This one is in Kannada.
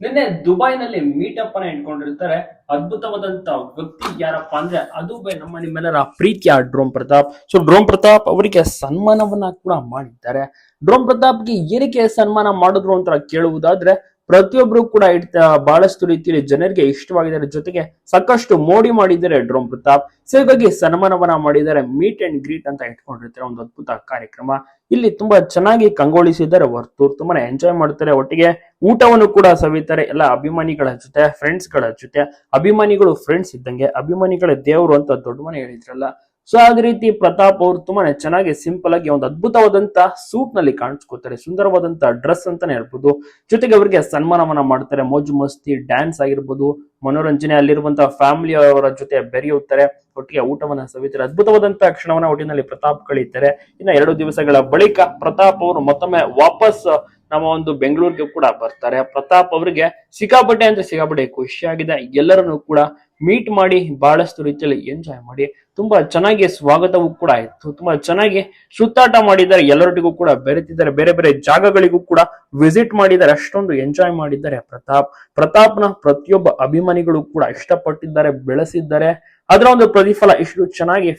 ನಿನ್ನೆ ದುಬೈನಲ್ಲಿ ಮೀಟಪ್ ಅನ್ನ ಇಟ್ಕೊಂಡಿರ್ತಾರೆ. ಅದ್ಭುತವಾದಂತ ವ್ಯಕ್ತಿ ಯಾರಪ್ಪ ಅಂದ್ರೆ ಅದು ನಮ್ಮ ನಿಮ್ಮೆಲ್ಲರ ಪ್ರೀತಿಯ Drone Prathap. So Drone Prathap ಅವರಿಗೆ ಸನ್ಮಾನವನ್ನ ಕೂಡ ಮಾಡಿದ್ದಾರೆ. ಡ್ರೋಮ್ ಪ್ರತಾಪ್ಗೆ ಏನಕ್ಕೆ ಸನ್ಮಾನ ಮಾಡಿದ್ರು ಅಂತ ಕೇಳುವುದಾದ್ರೆ ಪ್ರತಿಯೊಬ್ರು ಕೂಡ ಬಹಳಷ್ಟು ರೀತಿಯಲ್ಲಿ ಜನರಿಗೆ ಇಷ್ಟವಾಗಿದ್ದಾರೆ. ಜೊತೆಗೆ ಸಾಕಷ್ಟು ಮೋಡಿ ಮಾಡಿದ್ದಾರೆ ಡ್ರೋಮ್ ಪ್ರತಾಪ್. ಸೊ ಹೀಗಾಗಿ ಸನ್ಮಾನವನ್ನ ಮಾಡಿದ್ದಾರೆ. ಮೀಟ್ ಅಂಡ್ ಗ್ರೀಟ್ ಅಂತ ಇಟ್ಕೊಂಡಿರ್ತಾರೆ. ಒಂದು ಅದ್ಭುತ ಕಾರ್ಯಕ್ರಮ. ಇಲ್ಲಿ ತುಂಬಾ ಚೆನ್ನಾಗಿ ಕಂಗೊಳಿಸಿದ್ದಾರೆ. ಹೊರತು ತುಂಬಾನೇ ಎಂಜಾಯ್ ಮಾಡ್ತಾರೆ. ಒಟ್ಟಿಗೆ ಊಟವನ್ನು ಕೂಡ ಸವಿತಾರೆ. ಎಲ್ಲ ಅಭಿಮಾನಿಗಳ ಜೊತೆ ಫ್ರೆಂಡ್ಸ್ಗಳ ಜೊತೆ. ಅಭಿಮಾನಿಗಳು ಫ್ರೆಂಡ್ಸ್ ಇದ್ದಂಗೆ, ಅಭಿಮಾನಿಗಳ ದೇವರು ಅಂತ ದೊಡ್ಡ ಮನೆ ಹೇಳಿದ್ರಲ್ಲ. ಸೊ ಅದೇ ರೀತಿ ಪ್ರತಾಪ್ ಅವರು ತುಂಬಾನೇ ಚೆನ್ನಾಗಿ ಸಿಂಪಲ್ ಆಗಿ ಒಂದು ಅದ್ಭುತವಾದಂತ ಸೂಟ್ನಲ್ಲಿ ಕಾಣಿಸ್ಕೋತಾರೆ, ಸುಂದರವಾದಂತ ಡ್ರೆಸ್ ಅಂತಾನೆ ಹೇಳ್ಬೋದು. ಜೊತೆಗೆ ಅವರಿಗೆ ಸನ್ಮಾನವನ್ನ ಮಾಡ್ತಾರೆ, ಮೋಜು ಮಸ್ತಿ ಡ್ಯಾನ್ಸ್ ಆಗಿರ್ಬೋದು, ಮನೋರಂಜನೆ ಅಲ್ಲಿರುವಂತಹ ಫ್ಯಾಮಿಲಿ ಅವರ ಜೊತೆ ಬೆರೆಯುತ್ತಾರೆ, ಒಟ್ಟಿಗೆ ಊಟವನ್ನ ಸವಿತಾರೆ ಅದ್ಭುತವಾದಂತಹ ಕ್ಷಣವನ್ನ ಒಟ್ಟಿನಲ್ಲಿ ಪ್ರತಾಪ್ ಕಳೀತಾರೆ. ಇನ್ನ ಎರಡು ದಿವಸಗಳ ಬಳಿಕ ಪ್ರತಾಪ್ ಅವರು ಮತ್ತೊಮ್ಮೆ ವಾಪಸ್ ನಮ್ಮ ಒಂದು ಬೆಂಗಳೂರಿಗೆ ಕೂಡ ಬರ್ತಾರೆ. ಪ್ರತಾಪ್ ಅವರಿಗೆ ಸಿಕ್ಕಾಪಟ್ಟೆ ಅಂದ್ರೆ ಸಿಕ್ಕಾಪಟ್ಟೆ ಖುಷಿಯಾಗಿದೆ ಎಲ್ಲರನ್ನು ಕೂಡ ಮೀಟ್ ಮಾಡಿ ಬಹಳಷ್ಟು ರೀತಿಯಲ್ಲಿ ಎಂಜಾಯ್ ಮಾಡಿ ತುಂಬಾ ಚೆನ್ನಾಗಿ ಸ್ವಾಗತವೂ ಕೂಡ ಆಯ್ತು. ತುಂಬಾ ಚೆನ್ನಾಗಿ ಸುತ್ತಾಟ ಮಾಡಿದ್ದಾರೆ. ಎಲ್ಲರೊಟ್ಟಿಗೂ ಕೂಡ ಬೆರೆತಿದ್ದಾರೆ. ಬೇರೆ ಬೇರೆ ಜಾಗಗಳಿಗೂ ಕೂಡ ವಿಸಿಟ್ ಮಾಡಿದ್ದಾರೆ. ಅಷ್ಟೊಂದು ಎಂಜಾಯ್ ಮಾಡಿದ್ದಾರೆ ಪ್ರತಾಪ್. ಪ್ರತಾಪ್ನ ಪ್ರತಿಯೊಬ್ಬ ಅಭಿಮಾನಿಗಳು ಕೂಡ ಇಷ್ಟಪಟ್ಟಿದ್ದಾರೆ, ಬೆಳೆಸಿದ್ದಾರೆ. ಅದರ ಒಂದು ಪ್ರತಿಫಲ ಇಷ್ಟು ಚೆನ್ನಾಗಿ